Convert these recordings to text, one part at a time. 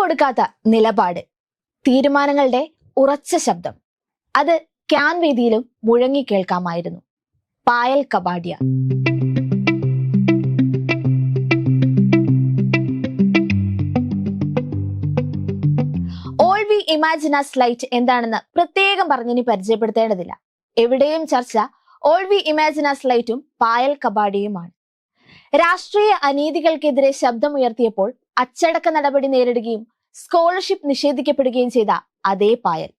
വിട്ടുകൊടുക്കാത്ത നിലപാട്. തീരുമാനങ്ങളുടെ ഉറച്ച ശബ്ദം. അത് ക്യാൻ വേദിയിലും മുഴങ്ങി കേൾക്കാമായിരുന്നു. Payal Kapadia. All we imagine as light എന്താണെന്ന് പ്രത്യേകം പറഞ്ഞിനി പരിചയപ്പെടുത്തേണ്ടതില്ല. എവിടെയും ചർച്ച ഓൾ വി ഇമാജിനസ് ലൈറ്റും പായൽ കബാഡിയുമാണ് രാഷ്ട്രീയ അനീതികൾക്കെതിരെ ശബ്ദമുയർത്തിയപ്പോൾ അച്ചടക്ക നടപടി നേരിടുകയും സ്കോളർഷിപ്പ് നിഷേധിക്കപ്പെടുകയും ചെയ്ത അതേ പായൽ.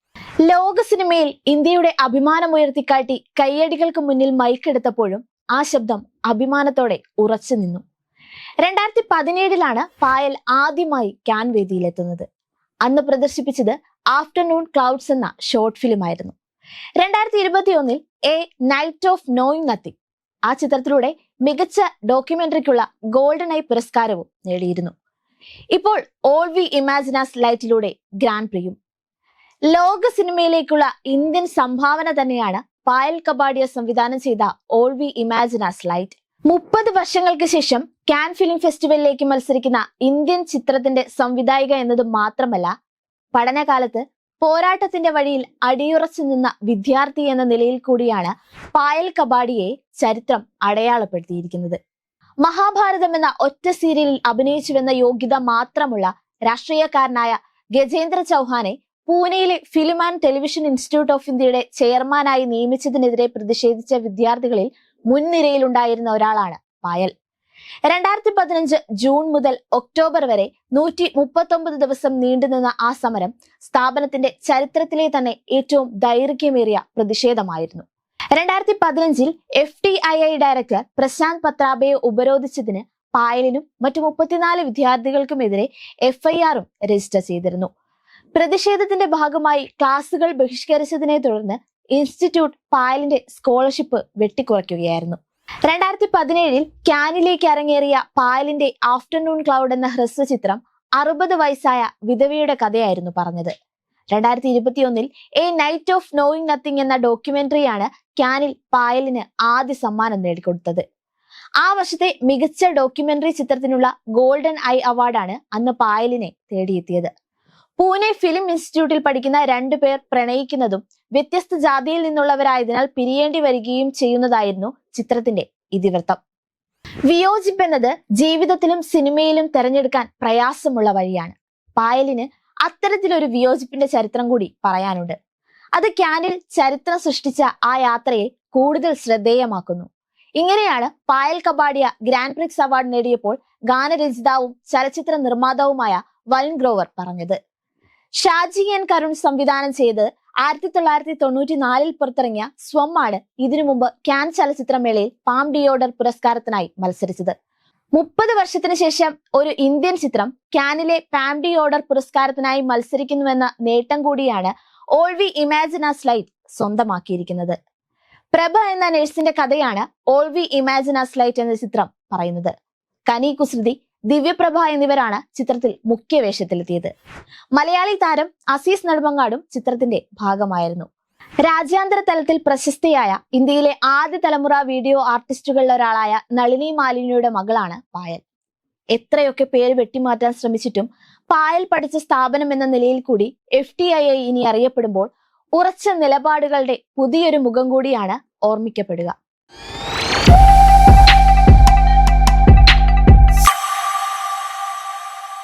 ലോക സിനിമയിൽ ഇന്ത്യയുടെ അഭിമാനം ഉയർത്തിക്കാട്ടി കയ്യടികൾക്ക് മുന്നിൽ മൈക്കെടുത്തപ്പോഴും ആ ശബ്ദം അഭിമാനത്തോടെ ഉറച്ചു നിന്നു. രണ്ടായിരത്തി പതിനേഴിലാണ് പായൽ ആദ്യമായി ക്യാൻ വേദിയിലെത്തുന്നത്. അന്ന് പ്രദർശിപ്പിച്ചത് ആഫ്റ്റർനൂൺ ക്ലൗഡ്സ് എന്ന ഷോർട്ട് ഫിലിം ആയിരുന്നു. രണ്ടായിരത്തി ഇരുപത്തിയൊന്നിൽ a night of knowing nothing ആ ചിത്രത്തിലൂടെ മികച്ച ഡോക്യുമെന്ററിക്കുള്ള ഗോൾഡൻ ഐ പുരസ്കാരവും നേടിയിരുന്നു. ഇപ്പോൾ ഓൾ വി ഇമാജിനാസ് ലൈറ്റിലൂടെ ഗ്രാൻഡ് പ്രിയും ലോക സിനിമയിലേക്കുള്ള ഇന്ത്യൻ സംഭാവന തന്നെയാണ് പായൽ കബാഡിയ സംവിധാനം ചെയ്ത ഓൾ വി ഇമാജിനാസ് ലൈറ്റ് മുപ്പത് വർഷങ്ങൾക്ക് ശേഷം കാൻ ഫിലിം ഫെസ്റ്റിവലിലേക്ക് മത്സരിക്കുന്ന ഇന്ത്യൻ ചിത്രത്തിന്റെ സംവിധായിക എന്നത് മാത്രമല്ല പഠനകാലത്ത് പോരാട്ടത്തിന്റെ വഴിയിൽ അടിയുറച്ചു നിന്ന വിദ്യാർത്ഥി എന്ന നിലയിൽ കൂടിയാണ് പായൽ കബാഡിയെ ചരിത്രം അടയാളപ്പെടുത്തിയിരിക്കുന്നത്. മഹാഭാരതം എന്ന ഒറ്റ സീരിയലിൽ അഭിനയിച്ചുവെന്ന യോഗ്യത മാത്രമുള്ള രാഷ്ട്രീയക്കാരനായ ഗജേന്ദ്ര ചൗഹാനെ പൂനെയിലെ film and television institute of ഇന്ത്യയുടെ ചെയർമാനായി നിയമിച്ചതിനെതിരെ പ്രതിഷേധിച്ച വിദ്യാർത്ഥികളിൽ മുൻനിരയിലുണ്ടായിരുന്ന ഒരാളാണ് പായൽ. രണ്ടായിരത്തി പതിനഞ്ച് ജൂൺ മുതൽ ഒക്ടോബർ വരെ നൂറ്റി മുപ്പത്തൊമ്പത് ദിവസം നീണ്ടുനിന്ന ആ സമരം സ്ഥാപനത്തിന്റെ ചരിത്രത്തിലെ തന്നെ ഏറ്റവും ദൈർഘ്യമേറിയ പ്രതിഷേധമായിരുന്നു. രണ്ടായിരത്തി പതിനഞ്ചിൽ F T I I director Prashant പത്രാബയെ ഉപരോധിച്ചതിന് പായലിനും മറ്റു മുപ്പത്തിനാല് വിദ്യാർത്ഥികൾക്കുമെതിരെ ആറും രജിസ്റ്റർ ചെയ്തിരുന്നു. പ്രതിഷേധത്തിന്റെ ഭാഗമായി ക്ലാസുകൾ ബഹിഷ്കരിച്ചതിനെ തുടർന്ന് ഇൻസ്റ്റിറ്റ്യൂട്ട് പായലിന്റെ സ്കോളർഷിപ്പ് വെട്ടിക്കുറയ്ക്കുകയായിരുന്നു. രണ്ടായിരത്തി പതിനേഴിൽ ക്യാനിലേക്ക് അരങ്ങേറിയ പായലിന്റെ ആഫ്റ്റർനൂൺ ക്ലൗഡ് എന്ന ഹ്രസ്വചിത്രം അറുപത് വയസ്സായ വിധവയുടെ കഥയായിരുന്നു പറഞ്ഞത്. രണ്ടായിരത്തി ഇരുപത്തിയൊന്നിൽ a night of knowing nothing എന്ന ഡോക്യുമെന്ററിയാണ് ക്യാനിൽ പായലിന് ആദ്യ സമ്മാനം നേടിക്കൊടുത്തത്. ആ വർഷത്തെ മികച്ച ഡോക്യുമെന്ററി ചിത്രത്തിനുള്ള ഗോൾഡൻ ഐ അവാർഡാണ് അന്ന് പായലിനെ തേടിയെത്തിയത്. പൂനെ ഫിലിം ഇൻസ്റ്റിറ്റ്യൂട്ടിൽ പഠിക്കുന്ന രണ്ടു പേർ പ്രണയിക്കുന്നതും വ്യത്യസ്ത ജാതിയിൽ നിന്നുള്ളവരായതിനാൽ പിരിയേണ്ടി വരികയും ചെയ്യുന്നതായിരുന്നു ചിത്രത്തിന്റെ ഇതിവൃത്തം. വിയോജിപ്പ് എന്നത് ജീവിതത്തിലും സിനിമയിലും തെരഞ്ഞെടുക്കാൻ പ്രയാസമുള്ള വഴിയാണ്. പായലിന് അത്തരത്തിലൊരു വിയോജിപ്പിന്റെ ചരിത്രം കൂടി പറയാനുണ്ട്. അത് ക്യാനിൽ ചരിത്രം സൃഷ്ടിച്ച ആ യാത്രയെ കൂടുതൽ ശ്രദ്ധേയമാക്കുന്നു. ഇങ്ങനെയാണ് Payal Kapadia grand prix award നേടിയപ്പോൾ ഗാനരചിതാവും ചലച്ചിത്ര നിർമ്മാതാവുമായ വൽൻ ഗ്രോവർ പറഞ്ഞത്. ഷാജി എൻ കരുൺ സംവിധാനം ചെയ്ത് ആയിരത്തി തൊള്ളായിരത്തി തൊണ്ണൂറ്റി നാലിൽ പുറത്തിറങ്ങിയ സ്വമാണ് ഇതിനു മുമ്പ് ക്യാൻ ചലച്ചിത്രമേളയിൽ പാം ഡിയോഡർ പുരസ്കാരത്തിനായി മത്സരിച്ചത്. മുപ്പത് വർഷത്തിന് ശേഷം ഒരു ഇന്ത്യൻ ചിത്രം ക്യാനിലെ പാംഡി ഓർഡർ പുരസ്കാരത്തിനായി മത്സരിക്കുന്നുവെന്ന നേട്ടം കൂടിയാണ് All We Imagine as Light സ്വന്തമാക്കിയിരിക്കുന്നത്. Prabha എന്ന നഴ്സിന്റെ കഥയാണ് ഓൾ വി ഇമാജിനാസ് ലൈറ്റ് എന്ന ചിത്രം പറയുന്നത്. കനി കുസൃതി ദിവ്യപ്രഭ എന്നിവരാണ് ചിത്രത്തിൽ മുഖ്യ വേഷത്തിലെത്തിയത് മലയാളി താരം അസീസ് നെടുമങ്ങാടും ചിത്രത്തിന്റെ ഭാഗമായിരുന്നു. രാജ്യാന്തര തലത്തിൽ പ്രശസ്തിയായ ഇന്ത്യയിലെ ആദ്യ തലമുറ വീഡിയോ ആർട്ടിസ്റ്റുകളിൽ ഒരാളായ നളിനി മാലിനിയുടെ മകളാണ് പായൽ. എത്രയൊക്കെ പേര് വെട്ടിമാറ്റാൻ ശ്രമിച്ചിട്ടും പായൽ പഠിച്ച സ്ഥാപനം എന്ന നിലയിൽ കൂടി എഫ് ടി ഐ ഇനി അറിയപ്പെടുമ്പോൾ ഉറച്ച നിലപാടുകളുടെ പുതിയൊരു മുഖം കൂടിയാണ് ഓർമ്മിക്കപ്പെടുക.